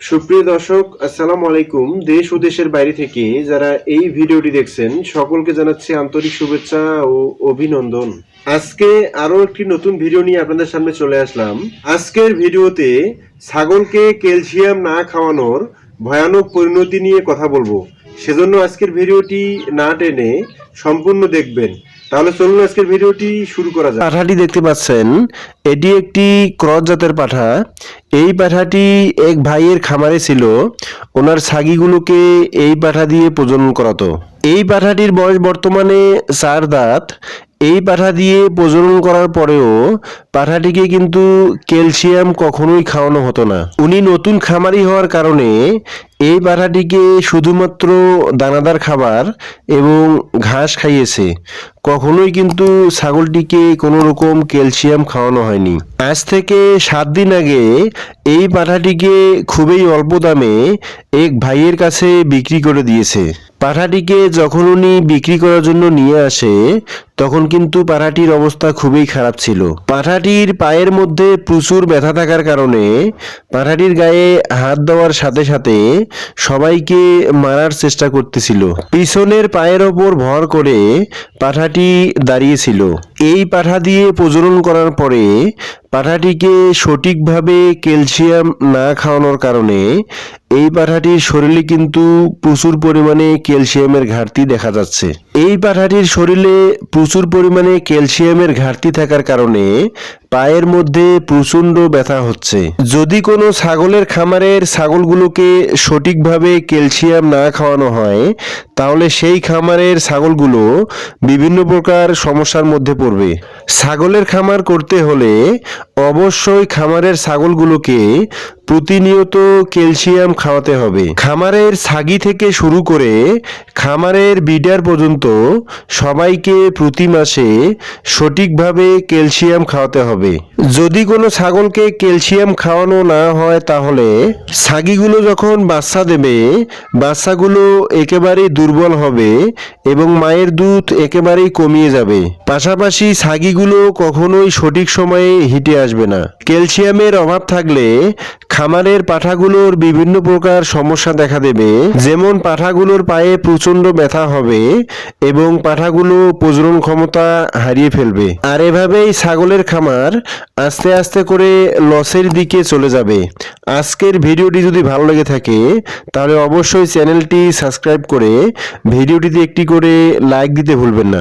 সুপ্রিয় দর্শক, আসসালামু আলাইকুম। দেশ ও দেশের বাইরে থেকে যারা এই ভিডিওটি দেখছেন, সকলকে জানাচ্ছি আন্তরিক শুভেচ্ছা ও অভিনন্দন। আজকে আরও একটি নতুন ভিডিও নিয়ে আপনাদের সামনে চলে আসলাম। আজকের ভিডিওতে ছাগলকে ক্যালসিয়াম না খাওয়ানোর ভয়ানক পরিণতি নিয়ে কথা বলব। সেজন্য আজকের ভিডিওটি না টেনে সম্পূর্ণ দেখবেন। তাহলে চলুন আজকের ভিডিওটি শুরু করা যাক। পাঠাটি দেখতে পাচ্ছেন, এটি একটি ক্রস জাতের পাঠা। এই পাঠাটি এক ভাইয়ের খামারে ছিল, ওনার ছাগিগুলোকে এই পাঠা দিয়ে প্রজনন করাতো। এই পাঠাটির বয়স বর্তমানে চার দাঁত। এই পাঠা দিয়ে প্রজনন করার পরেও পাঠাটিকে কিন্তু ক্যালসিয়াম কখনোই খাওয়ানো হতো না। উনি নতুন খামারি হওয়ার কারণে এই পাঠাটিকে শুধুমাত্র দানাদার খাবার এবং ঘাস খাইয়েছে। কখনোই কিন্তু ছাগলটিকে কোনো রকম ক্যালসিয়াম খাওয়ানো হয়নি। আজ থেকে সাত দিন আগে এই পাঠাটিকে খুবই অল্প দামে এক ভাইয়ের কাছে বিক্রি করে দিয়েছে। পাঠাটিকে যখন উনি বিক্রি করার জন্য নিয়ে আসে তখন কিন্তু পাঠাটির অবস্থা খুবই খারাপ ছিল। পাঠাটির পায়ের মধ্যে প্রচুর ব্যথা থাকার কারণে পাঠাটির গায়ে হাত দেওয়ার সাথে সাথে সবাইকে মারার চেষ্টা করতেছিল। পিছনের পায়ের ওপর ভর করে পাঠাটি দাঁড়িয়েছিল। এই পাঠা দিয়ে প্রজনন করার পরে পাঠাটিকে সঠিকভাবে ক্যালসিয়াম না খাওয়ানোর কারণে এই পাঠাটির শরীরে কিন্তু প্রচুর পরিমাণে ক্যালসিয়ামের ঘাটতি দেখা যাচ্ছে। এই পাঠাটির শরীরে প্রচুর পরিমাণে ক্যালসিয়ামের ঘাটতি থাকার কারণে পায়ের মধ্যে প্রচণ্ড ব্যথা হচ্ছে। যদি কোনো ছাগলের খামারের ছাগলগুলোকে সঠিকভাবে ক্যালসিয়াম না খাওয়ানো হয়, তাহলে সেই খামারের ছাগলগুলো বিভিন্ন প্রকার সমস্যার মধ্যে পড়বে। ছাগলের খামার করতে হলে অবশ্যই খামারের ছাগলগুলোকে প্রতিনিয়ত ক্যালসিয়াম খাওয়াতে হবে। খামারের ছাগি থেকে শুরু করে খামারের বিডার পর্যন্ত সবাইকে প্রতি মাসে সঠিকভাবে ক্যালসিয়াম খাওয়াতে হবে। যদি কোনো ছাগলকে ক্যালসিয়াম খাওয়ানো না হয়, তাহলে ছাগিগুলো যখন বাচ্চা দেবে, বাচ্চাগুলো একেবারেই দুর্বল হবে এবং মায়ের দুধ একেবারেই কমিয়ে যাবে। পাশাপাশি ছাগিগুলো কখনোই সঠিক সময়ে হিটে আসবে না। ক্যালসিয়ামের অভাব থাকলে খামারের পাঠাগুলোর বিভিন্ন প্রকার সমস্যা দেখা দেবে। যেমন পাঠাগুলোর পায়ে প্রচণ্ড ব্যথা হবে এবং পাঠাগুলো প্রজনন ক্ষমতা হারিয়ে ফেলবে। আর এভাবেই ছাগলের খামার আস্তে আস্তে করে লসের দিকে চলে যাবে। আজকের ভিডিওটি যদি ভালো লেগে থাকে, তাহলে অবশ্যই চ্যানেলটি সাবস্ক্রাইব করে ভিডিওটিতে একটি করে লাইক দিতে ভুলবেন না।